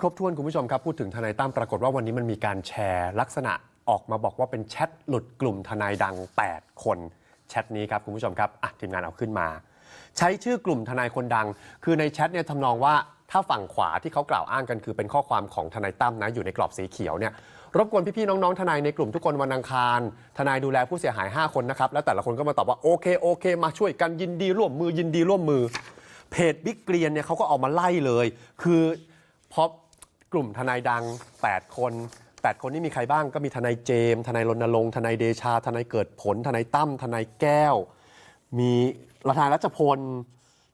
ครบถ้วนคุณผู้ชมครับ พูดถึงทนายตั้มปรากฏว่าวันนี้มันมีการแชร์ลักษณะออกมาบอกว่าเป็นแชทหลุดกลุ่มทนายดัง 8 คนแชทนี้ครับคุณผู้ชมครับอะทีมงานเอาขึ้นมา ใช้ชื่อกลุ่มทนายคนดัง คือในแชทเนี่ยทำนองว่าถ้าฝั่งขวาที่เขากล่าวอ้างกันคือเป็นข้อความของทนายตั้มนะอยู่ในกรอบสีเขียวเนี่ยรบกวนพี่ๆน้องๆทนายในกลุ่มทุกคนวันอังคาร ทนายดูแลผู้เสียหาย 5 คนนะครับแล้วแต่ละคนก็มาตอบว่าโอเคโอเค มาช่วยกันยินดีร่วมมือยินดีร่วมมือเพจบิ๊กเกรียนเนี่ยเขาก็ออกมาไล่เลย คือพอ กลุ่มทนายดัง 8 คน 8 คนนี้มีใครบ้างก็มีทนายเจมส์ทนายรณรงค์ทนายเดชา ทนายเกิดผล ทนายตั้มทนายแก้ว มีทนายรัชพล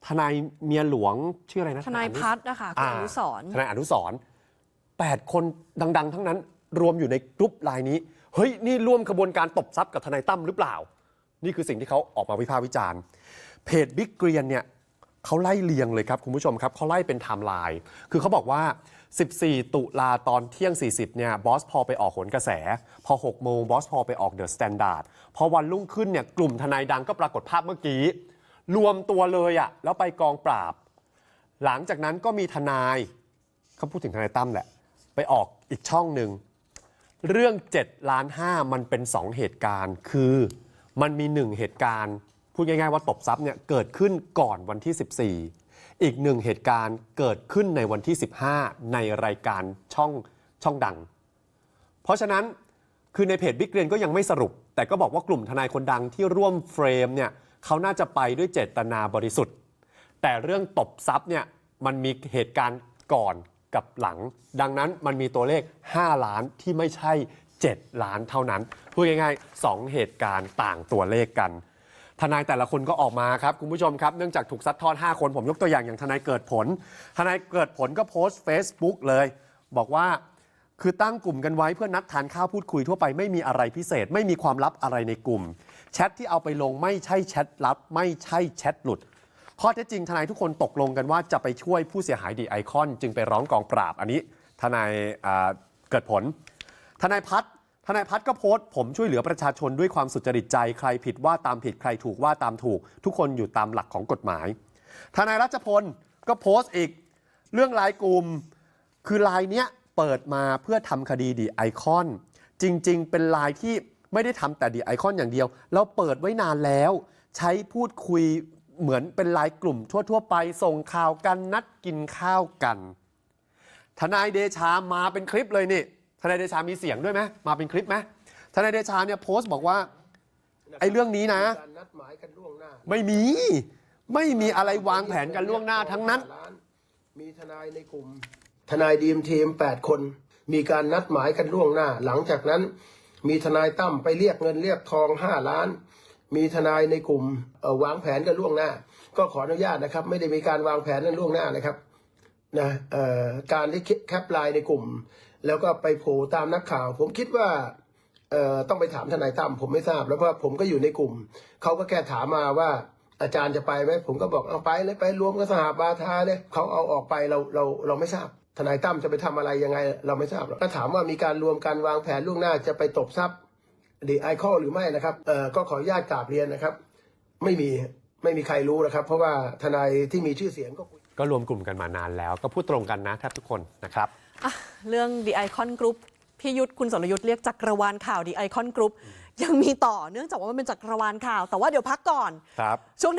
ทนายเมียหลวงชื่ออะไรนะทนายพัฒน์นะคะคุณอนุสรณ์ทนายอนุสรณ์8คนดัง ๆ ทั้งนั้น รวมอยู่ในกรุ๊ปไลน์นี้ เฮ้ย นี่ร่วมขบวนการตบทรัพย์กับทนายตั้มหรือเปล่า นี่คือสิ่งที่เขาออกมาวิพากษ์วิจารณ์ เพจบิ๊กเกรียนเนี่ย เขาไล่เลียงเลยครับคุณผู้ชมครับเขาไล่เป็นไทม์ไลน์คือเขาบอกว่า 14 ตุลาตอนเที่ยง 40 เนี่ยบอสพอไปออกโหนกระแส พอ 6 โมงบอสพอไปออกเดอะสแตนดาร์ดพอวันรุ่งขึ้นเนี่ยกลุ่มทนายดังก็ปรากฏภาพเมื่อกี้ รวมตัวเลยอะแล้วไปกองปราบ หลังจากนั้นก็มีทนายเขาพูดถึงทนายตั้มแหละ ไปออกอีกช่องหนึ่งเรื่อง7ล้าน5มันเป็น 2 เหตุการณ์ คือมันมี 1 เหตุการณ์ พูดง่ายๆว่าตบทรัพย์เนี่ยเกิดขึ้นก่อนวันที่ 14 อีกหนึ่งเหตุการณ์เกิดขึ้นในวันที่ 15 ในรายการช่องช่องดัง เพราะฉะนั้นคือในเพจบิ๊กเรียนก็ยังไม่สรุป แต่ก็บอกว่ากลุ่มทนายคนดังที่ร่วมเฟรมเนี่ยเขาน่าจะไปด้วยเจตนาบริสุทธิ์ แต่เรื่องตบทรัพย์เนี่ยมันมีเหตุการณ์ก่อนกับหลัง ดังนั้นมันมีตัวเลข 5 ล้านที่ไม่ใช่ 7 ล้านเท่านั้นพูดง่ายๆ 2 เหตุการณ์ต่างตัวเลขกัน ทนายแต่ละคนก็ออกมาครับคุณผู้ชมครับเนื่องจากถูกซัดทอด 5 คนผมยกตัวอย่างอย่างทนายเกิดผล ทนายเกิดผลก็โพสต์ Facebook เลย บอกว่าคือตั้งกลุ่มกันไว้เพื่อนัดทานข้าวพูดคุยทั่วไปไม่มีอะไรพิเศษ ไม่มีความลับอะไรในกลุ่ม แชทที่เอาไปลงไม่ใช่แชทลับ ไม่ใช่แชทหลุด ข้อเท็จจริงทนายทุกคนตกลงกันว่าจะไปช่วยผู้เสียหายดีไอคอน จึงไปร้องกองปราบอันนี้ ทนายเกิดผล ทนายพัฒ ทนายพัฒน์ก็โพสต์ผมช่วยเหลือประชาชนด้วยความสุจริตใจใครผิดว่าตามผิดใครถูกว่าตามถูก ทุกคนอยู่ตามหลักของกฎหมาย ทนายรัชพลก็โพสต์อีกเรื่องไลายกลุ่ม คือไลน์เนี้ยเปิดมาเพื่อทำคดีดีไอคอน จริง ๆ เป็นไลน์ที่ไม่ได้ทำแต่ดีไอคอนอย่างเดียว เราเปิดไว้นานแล้ว ใช้พูดคุยเหมือนเป็นไลน์กลุ่มทั่ว ๆ ไปส่งข่าวกันนัดกินข้าวกัน ทนายเดชามาเป็นคลิปเลยนี่ ทนายเดชามีเสียงด้วยไหมมาเป็นคลิปไหมทนายเดชาเนี่ยโพสต์บอกว่า ไอ้เรื่องนี้นะ การนัดหมายกันล่วงหน้า ไม่มี ไม่มีอะไรวางแผนกันล่วงหน้าทั้งนั้น มีทนายในกลุ่ม ทนายดีมทีมแปดคน มีการนัดหมายกันล่วงหน้า หลังจากนั้น มีทนายตั้มไปเรียกเงินเรียกทองห้าล้าน มีทนายในกลุ่มเอ่อวางแผนกันล่วงหน้า ก็ขออนุญาตนะครับ ไม่ได้มีการวางแผนกันล่วงหน้านะครับนะเอ่อการที่แคปไลน์ในกลุ่ม แล้วก็ไปโผล่ตามนักข่าว ผมคิดว่าต้องไปถามทนายตั้มผมไม่ทราบ แล้วเพราะผมก็อยู่ในกลุ่ม เขาก็แค่ถามมาว่าอาจารย์จะไปไหมผมก็บอกเอาไปเลยไปรวมกับสหบาทาเลยเขาเอาออกไปเราเราเราไม่ทราบ ทนายตั้มจะไปทำอะไรยังไง เราไม่ทราบหรอกถ้าถามว่ามีการรวมกันวางแผนล่วงหน้าจะไปตบทรัพย์ดีไอคอหรือไม่นะครับเออก็ขออนุญาตกราบเรียนนะครับ ไม่มี ไม่มีใครรู้นะครับ เพราะว่าทนายที่มีชื่อเสียงก็คุย ก็รวมกลุ่มกันมานานแล้ว ก็พูดตรงกันนะแทบทุกคนนะครับ อะเรื่อง The Icon Group พี่ยุทธคุณสรยุทธเรียกจักรวาลข่าว The Icon Group ยังมีต่อเนื่องจากว่ามันเป็นจักรวาลข่าว แต่ว่าเดี๋ยวพักก่อน ครับ ช่วงหน้า